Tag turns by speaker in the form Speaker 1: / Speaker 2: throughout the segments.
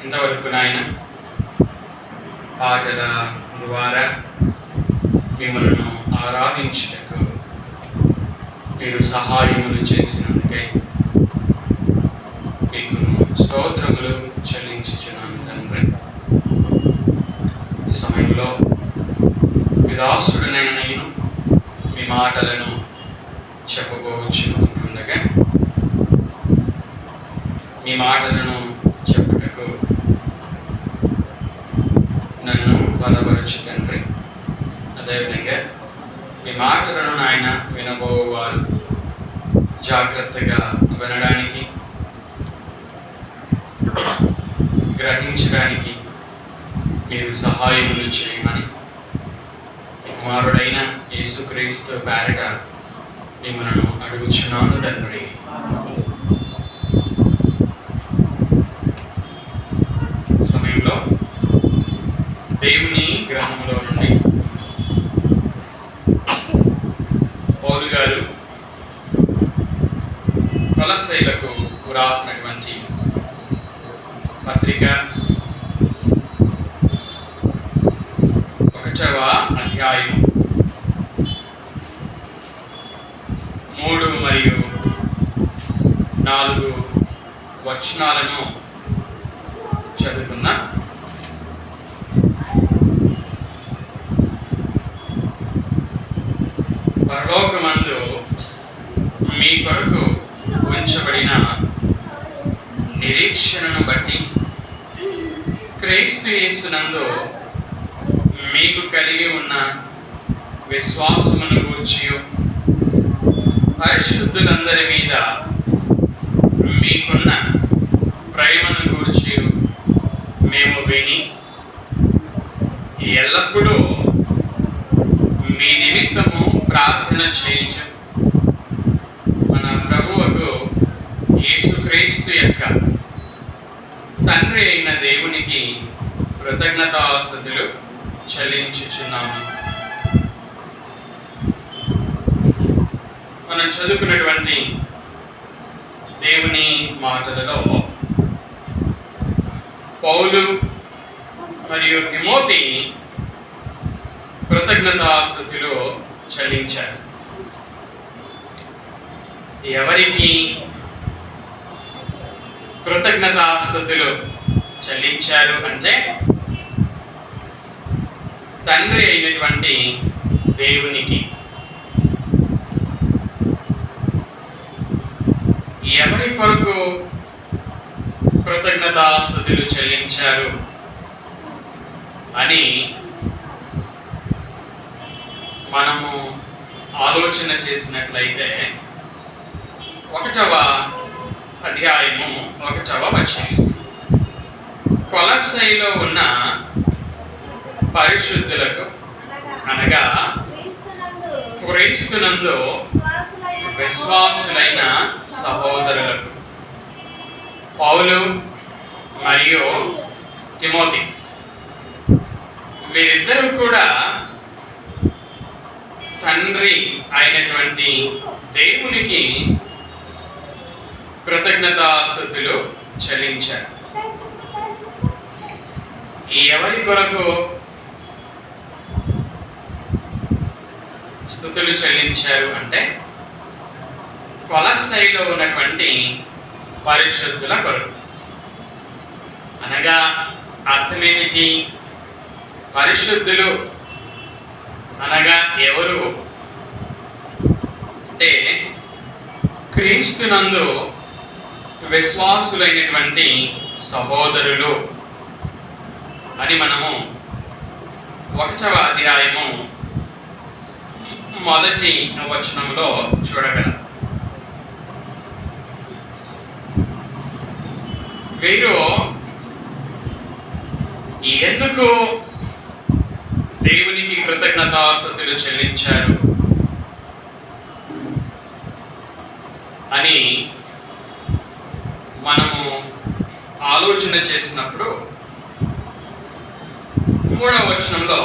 Speaker 1: ఇంతవరకు నాయన పాటల ద్వారా మిమ్మల్ని ఆరాధించటకు మీరు సహాయములు చేసినందుకే మీకు స్తోత్రములు చెల్లించుచున్నాను తండ్రి. సమయంలో విదాసుడనైన నేను మీ మాటలను చెప్పబోవచ్చు ఉండగా మాటలను చెప్పుటకు నన్ను బలపరచు తండ్రి. అదేవిధంగా మీ మాటలను ఆయన వినబోవారు. జాగ్రత్తగా వినడానికి గ్రహించడానికి మీరు సహాయం చేయమని. కుమారుడైన యేసుక్రీస్తు పేరట మిమ్మల్ని అడుగుచున్నాను తండ్రి సమయంలో దేవుని గ్రంథంలో నుండి పౌలు గారు కొలసైలకు రాసినటువంటి పత్రిక ఒకటవ అధ్యాయం మూడు మరియు నాలుగు వచనాలను చదువుకున్నా పరలోకమందు మీ కొరకు ఉంచబడిన నిరీక్షణను బట్టి క్రైస్తు యేసునందు మీకు కలిగి ఉన్న విశ్వాసమును గూర్చి పరిశుద్ధులందరి మీద మీకున్న ప్రేమను గూర్చి మేము విని ఎల్లప్పుడూ మీ నిమిత్తము ప్రార్థన చేయించు మన ప్రభువుకు యేసుక్రీస్తు యొక్క తండ్రి అయిన దేవునికి కృతజ్ఞతాస్తుతులు చెల్లించుచున్నాము మనం చదువుకున్నటువంటి దేవుని మాటలలో పౌలు మరియు తిమోతి కృతజ్ఞతాస్థుతిలో చెల్లించారు ఎవరికి కృతజ్ఞతాస్తుతులు చెల్లించారు అంటే తండ్రి అయినటువంటి దేవునికి. ఎవరి కొరకు కృతజ్ఞతాస్తుతులు చెల్లించారు. అని మనము ఆలోచన చేసినట్లయితే ఒకటవ అధ్యాయము ఒకటవ వచనం. కొలసైలో ఉన్న పరిశుద్ధులకు అనగా క్రైస్తునందు విశ్వాసులైన సహోదరులకు. పౌలు మరియు తిమోతి. వీరిద్దరూ కూడా తండ్రి అయినటువంటి దేవునికి కృతజ్ఞతాస్థుతులు చెల్లించారు. ఎవరి కొరకు స్థుతులు చెల్లించారు అంటే కొలస్థాయిలో ఉన్నటువంటి పరిశుద్ధుల కొరకు. అనగా అర్థమేమిటి? పరిశుద్ధులు అనగా ఎవరు? అంటే క్రీస్తునందు విశ్వాసులైనటువంటి సహోదరులు అని మనము ఒకటవ అధ్యాయము మొదటి వచనంలో చూడగలం. వీరు ఎందుకు దేవునికి కృతజ్ఞతాస్తుతులు చెల్లించారు అని మనము ఆలోచన చేసినప్పుడు మూడవ వచనంలో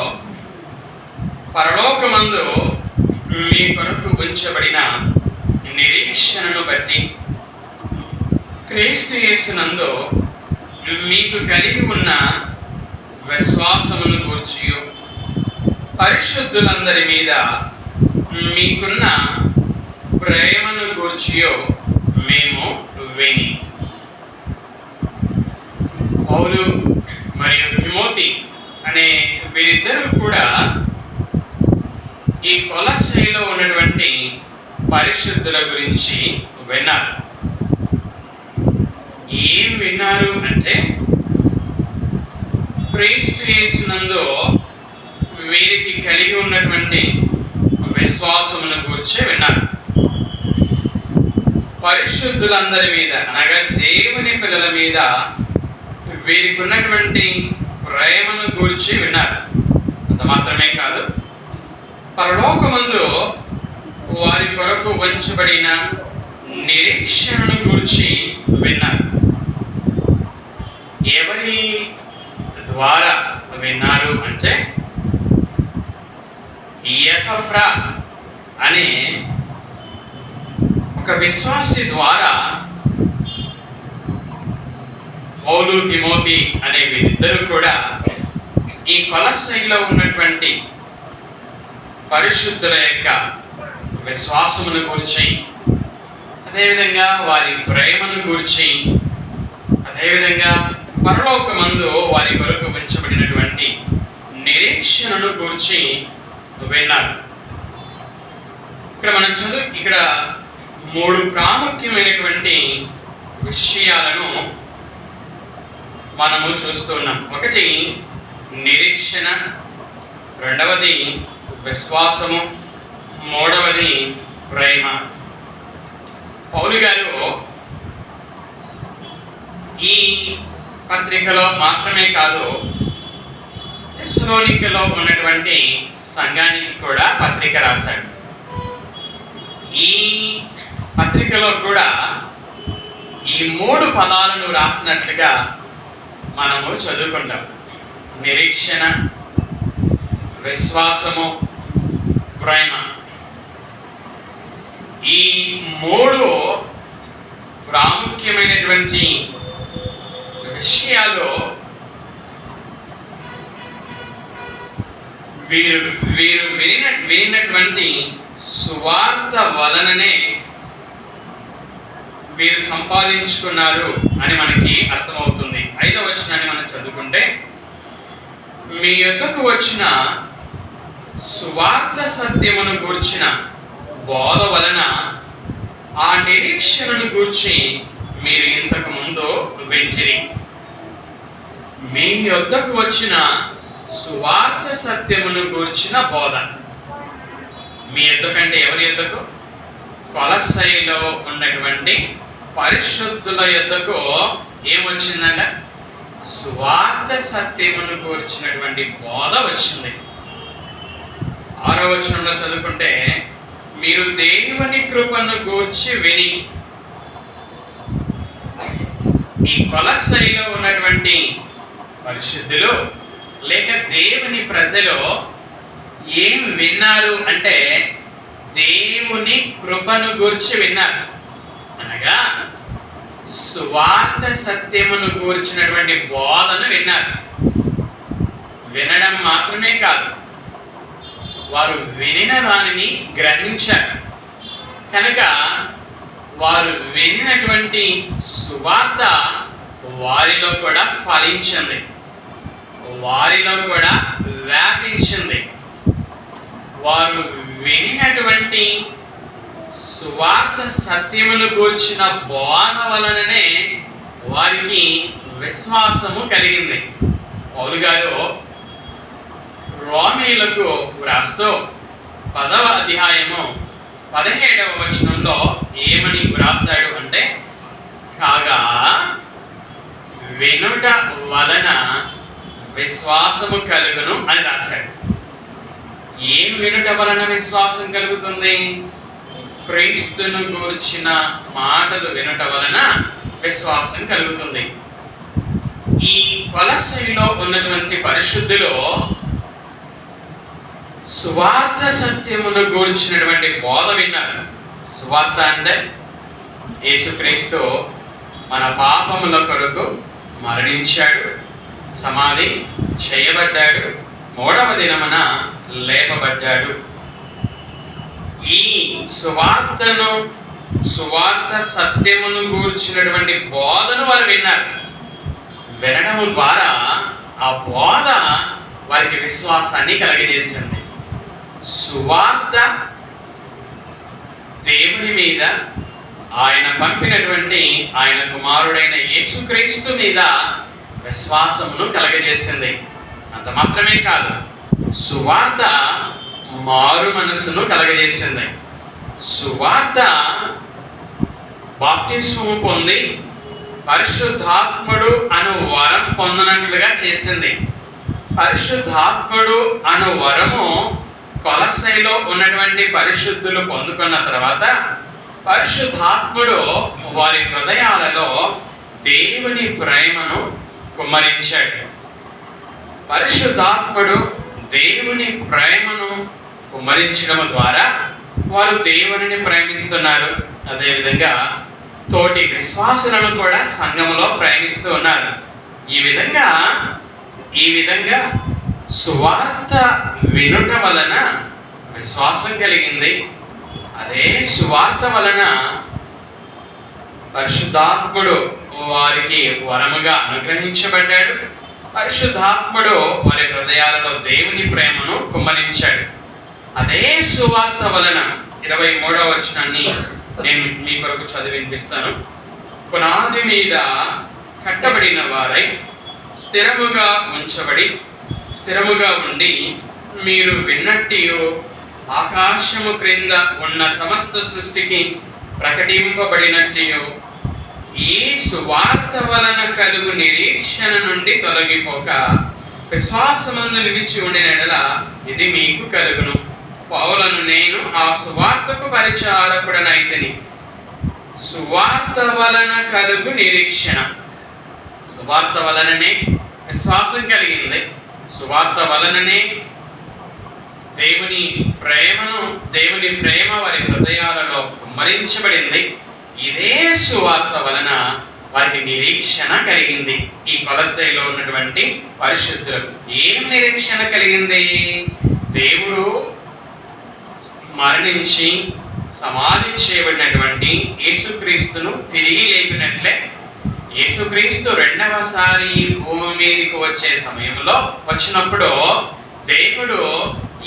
Speaker 1: పరలోకమందు మీ కొరకు ఉంచబడిన నిరీక్షణను బట్టి క్రీస్తు యేసునందు మీకు కలిగి ఉన్న విశ్వాసమును గూర్చి పరిశుద్ధులందరి మీద మీకున్న ప్రేమను గూర్చియో మేము విని. పౌలు మరియు తిమోతి అనే వీరిద్దరూ కూడా ఈ కొలశైలో ఉన్నటువంటి పరిశుద్ధుల గురించి విన్నారు. ఏం విన్నారు అంటే క్రీస్తు యేసునందు వీరికి కలిగి ఉన్నటువంటి విశ్వాసముల గురించి విన్నారు. పరిశుద్ధులందరి మీద అనగా దేవుని పిల్లల మీద వీరికి ఉన్నటువంటి ప్రేమను గురించి విన్నారు. అంత మాత్రమే కాదు పరలోకమందు వారి కొరకు వంచబడిన నిరీక్షణను గురించి విన్నారు. ఎవరి ద్వారా విన్నారు అంటే ఎఫ్రా అనే ఒక విశ్వాసి ద్వారా పౌలు తిమోతి అనే వీరిద్దరూ కూడా ఈ కొలసైలో ఉన్నటువంటి పరిశుద్ధుల యొక్క విశ్వాసమును గురించి అదేవిధంగా వారి ప్రేమను గురించి అదేవిధంగా పరలోకమందు వారి కొరకు ఉంచబడినటువంటి నిరీక్షణను గురించి విన్నారు ఇక్కడ మనం చదువు ఇక్కడ మూడు ప్రాముఖ్యమైనటువంటి విషయాలను మనము చూస్తున్నాం ఒకటి నిరీక్షణ. రెండవది విశ్వాసము. మూడవది ప్రేమ. పౌలు గారు ఈ పత్రికలో మాత్రమే కాదు తెస్సలోనికలో ఉన్నటువంటి సంఘానికి కూడా పత్రిక రాశాడు. ఈ పత్రికలో కూడా ఈ మూడు పదాలను రాసినట్లుగా మనము చదువుకుంటాం. నిరీక్షణ విశ్వాసము ప్రేమ. ఈ మూడు ప్రాముఖ్యమైనటువంటి విషయాలు వీరు వీరు వినిన వినినటువంటి సువార్త వలననే వీరు సంపాదించుకున్నారు అని మనకి అర్థమవుతుంది. ఐదవ వచనాన్ని మనం చదువుకుంటే మీ యొక్కకు వచ్చిన సువార్త సత్యమును గూర్చిన బోధ వలన ఆ నిరీక్షణను గూర్చి మీరు ఇంతకు ముందు వెంటిరి. మీ యొద్దకు వచ్చిన సువార్త సత్యమును గూర్చిన బోధ. మీ ఎద్దకంటే ఎవరి యొద్దకు కొలసైలో ఉన్నటువంటి పరిశుద్ధుల యొద్దకు ఏమొచ్చిందంట? స్వార్థ సత్యమును కూర్చినటువంటి బోధ వచ్చింది. ఆరో వచనంలో చదువుకుంటే మీరు దేవుని కృపను గూర్చి విని ఈ కొలసైలో ఉన్నటువంటి పరిశుద్ధులు. లేక దేవుని ప్రజలు ఏం విన్నారు అంటే దేవుని కృపను గూర్చి విన్నారు. అనగా స్వార్థ సత్యమును గూర్చినటువంటి బోధను విన్నారు. వినడం మాత్రమే కాదు వారు వినిన దానిని గ్రహించారు. కనుక వారు వినినటువంటి సువార్త వారిలో కూడా ఫలించింది. వారిలో కూడా వ్యాపించింది. వారు వినినటువంటి సువార్త సత్యమును గూర్చిన బోధ వలననే వారికి విశ్వాసము కలిగింది. పౌలు గారు రోమీలకు వ్రాస్తూ పదవ అధ్యాయము పదిహేడవ వచనంలో ఏమని వ్రాస్తాడు అంటే కాగా వినుట వలన విశ్వాసము కలుగును అని రాశాడు. ఏం వినుట వలన విశ్వాసం కలుగుతుంది? క్రీస్తును గూర్చిన మాటలు వినుట వలన విశ్వాసం కలుగుతుంది. ఈ కొలసైలో ఉన్నటువంటి పరిశుద్ధిలో సువార్త సత్యమును గూర్చినటువంటి బోధ విన్నారు. సువార్త అంటే యేసుక్రీస్తు మన పాపముల కొరకు మరణించాడు. సమాధి చేయబడ్డాడు. మూడవ దినమున లేపబడ్డాడు. ఈ సువార్తను సువార్త సత్యమును గూర్చినటువంటి బోధను వారు విన్నారు. వినడము ద్వారా ఆ బోధ వారికి విశ్వాసాన్ని కలిగజేసింది. సువార్త దేవుని మీద ఆయన పంపినటువంటి ఆయన కుమారుడైన యేసుక్రీస్తు మీద విశ్వాసమును కలగజేసింది. అంత మాత్రమే కాదు సువార్త మారు మనస్సును కలగజేసింది. సువార్త బాప్తిస్వము పొంది పరిశుద్ధాత్ముడు అను వరం పొందనట్లుగా చేసింది. పరిశుద్ధాత్ముడు అను వరము కొలసైలో ఉన్నటువంటి పరిశుద్ధులు పొందుకున్న తర్వాత పరిశుద్ధాత్ముడు వారి హృదయాలలో దేవుని ప్రేమను కుమ్మరించాడు. పరిశుద్ధాత్ముడు దేవుని ప్రేమను కుమ్మరించడం ద్వారా వారు దేవునిని ప్రేమిస్తున్నారు. అదేవిధంగా తోటి విశ్వాసులను కూడా సంఘములో ప్రేమిస్తూ ఉన్నారు. ఈ విధంగా ఈ విధంగా సువార్త వినుట వలన విశ్వాసం కలిగింది. అదే సువార్త వలన పరిశుద్ధాత్ముడు వారికి వరముగా అనుగ్రహించబడ్డాడు. పరిశుద్ధాత్ముడు వారి హృదయాలలో దేవుని ప్రేమను కుమ్మరించాడు. అదే సువార్త వలన ఇరవై మూడవ వచనాన్ని నేను మీ కొరకు చదివి వినిపిస్తాను. పునాది మీద కట్టబడిన వారై స్థిరముగా ఉంచబడి స్థిరముగా ఉండి మీరు విన్నట్టు ఆకాశము క్రింద ఉన్న సమస్త సృష్టికి ప్రకటింపబడినట్టు ఈ సువార్త వలన కలుగు నిరీక్షణ నుండి తొలగిపోక విశ్వాసమందు నిలిచి ఉండిన ఎడల ఇది మీకు కలుగును. పౌలను నేను ఆ సువార్తకు పరిచారకుడనైతిని. సువార్త వలన కలుగు నిరీక్షణ. సువార్త వలననే విశ్వాసం కలిగింది. సువార్త వలననే దేవుని ప్రేమను దేవుని ప్రేమ వారి హృదయాలలో కుమ్మరించబడింది ఇదే సువార్త వలన వారికి నిరీక్షణ కలిగింది. ఈ కొలసైలో ఉన్నటువంటి పరిశుద్ధులకు ఏం నిరీక్షణ కలిగింది? దేవుడు మరణించి సమాధి చేయబడినటువంటి యేసుక్రీస్తును తిరిగి లేపినట్లే యేసుక్రీస్తు రెండవసారి భూమి మీదకి వచ్చే సమయంలో వచ్చినప్పుడు దేవుడు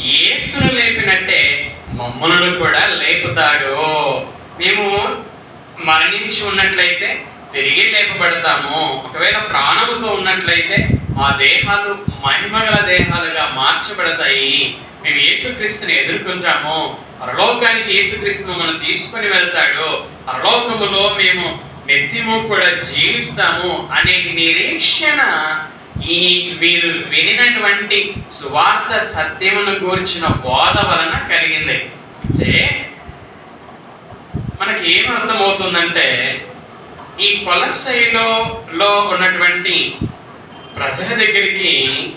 Speaker 1: యేసును లేపినట్టే మమ్మలను కూడా లేపుతాడు. మేము మరణించి ఉన్నట్లయితే తిరిగి లేపబడతాము. ఒకవేళ ప్రాణముతో ఉన్నట్లయితే మా దేహాలు మహిమగల దేహాలుగా మార్చబడతాయి. మేము యేసుక్రీస్తుని ఎదుర్కొంటాము. పరలోకానికి యేసుక్రీస్తును మనం తీసుకొని వెళ్తాడు. పరలోకములో మేము నిత్యము కూడా జీవిస్తాము అనే నిరీక్షణ ఈ వీరు వినినటువంటి సువార్త సత్యమును గూర్చిన బోధ వలన కలిగింది. అంటే మనకి ఏం అర్థమవుతుందంటే ఈ కొలసైలో లో ఉన్నటువంటి ప్రజల దగ్గరికి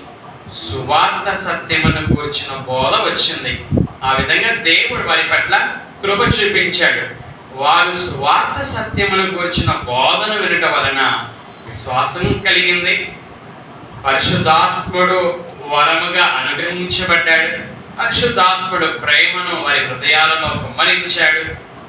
Speaker 1: సువార్త సత్యమును కూర్చిన బోధ వచ్చింది. ఆ విధంగా దేవుడు వారి పట్ల కృప చూపించాడు. వారు సువార్త సత్యమును కూర్చిన బోధన వినట వలన విశ్వాసం కలిగింది. పరిశుద్ధాత్ముడు వరముగా అనుగ్రహించబడ్డాడు. పరిశుద్ధాత్ముడు ప్రేమను వారి హృదయాలలో కుమ్మరించాడు.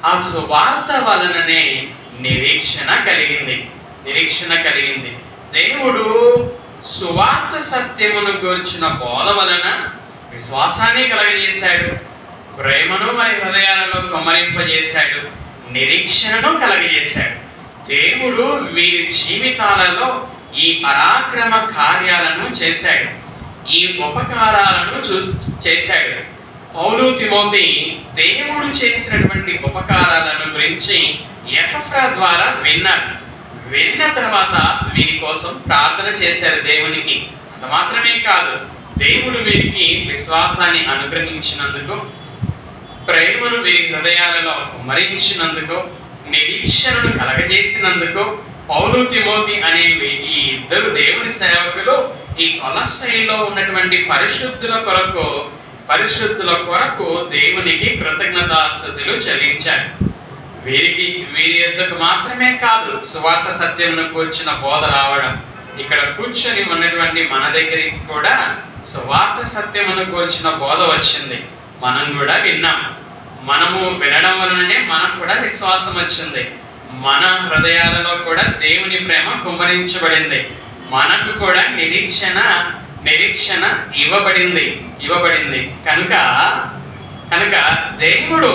Speaker 1: ఆ సువార్త వలననే నిరీక్షణ కలిగింది. నిరీక్షణ కలిగింది. దేవుడు సువార్త సత్యమును గూర్చిన బోధ వలన విశ్వాసాన్ని కలగజేశాడు. ప్రేమను మరి హృదయాలలో కుమ్మరింపజేశాడు. నిరీక్షణను కలగజేశాడు. దేవుడు వీరి జీవితాలలో ఈ పరాక్రమ కార్యాలను చేశాడు. ఈ ఉపకారాలను చూ చేశాడు. పౌలు తిమోతి దేవుడు చేసినటువంటి ఉపకారాలను గురించి ఎఫ్రా ద్వారా విన్నారు. విన్న తర్వాత వీరి కోసం ప్రార్థన చేశారు దేవునికి. అంత మాత్రమే కాదు దేవుడు వీరికి విశ్వాసాన్ని అనుగ్రహించినందుకు ప్రేమను వీరి హృదయాలలో మరించినందుకు నిరీక్షణను కలగజేసినందుకు పౌలు తిమోతి అనే ఈ ఇద్దరు దేవుని సేవకులు ఈ కొలసైలో ఉన్నటువంటి పరిశుద్ధుల కొరకు పరిశుద్ధుల కొరకు దేవునికి కృతజ్ఞతాస్థుతులు చెల్లించారు. వీరికి వీరి యొద్దకు మాత్రమే కాదు సువార్త సత్యమును కూర్చున్న బోధ రావడం. ఇక్కడ కూర్చొని ఉన్నటువంటి మన దగ్గరికి కూడా సువార్త సత్యమును కూర్చున్న బోధ వచ్చింది. మనం కూడా విన్నాం. మనము వినడం వలననే మనం కూడా విశ్వాసం వచ్చింది. మన హృదయాలలో కూడా దేవుని ప్రేమ కుమ్మరించబడింది. మనకు కూడా నిరీక్షణ నిరీక్షణ ఇవ్వబడింది ఇవ్వబడింది. కనుక కనుక దేవుడు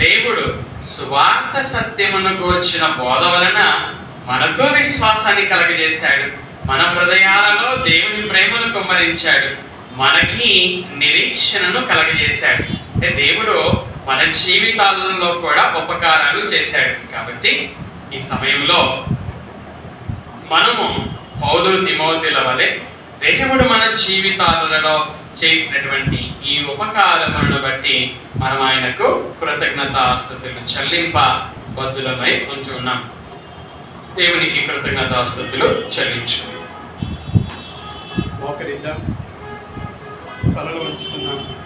Speaker 1: దేవుడు సువార్త సత్యమును కూర్చిన బోధ వలన మనకు విశ్వాసాన్ని కలగజేశాడు. మన హృదయాలలో దేవుని ప్రేమను కుమ్మరించాడు. మనకి నిరీక్షణను కలగజేశాడు. అంటే దేవుడు మన జీవితాలలో కూడా ఉపకారాలు చేశాడు. కాబట్టి ఈ సమయంలో మనము పౌలు తిమోతిల వలె దేవుడు మన జీవితాలలో చేసినటువంటి ఈ ఉపకారములను బట్టి మనం ఆయనకు కృతజ్ఞతాస్తుతులు చెల్లింప బద్దులమై ఉంచున్నాం. దేవునికి కృతజ్ఞత ఆస్తుతులు చెల్లించు మోకరిద్దాం. తలలు ఉంచుకున్నాం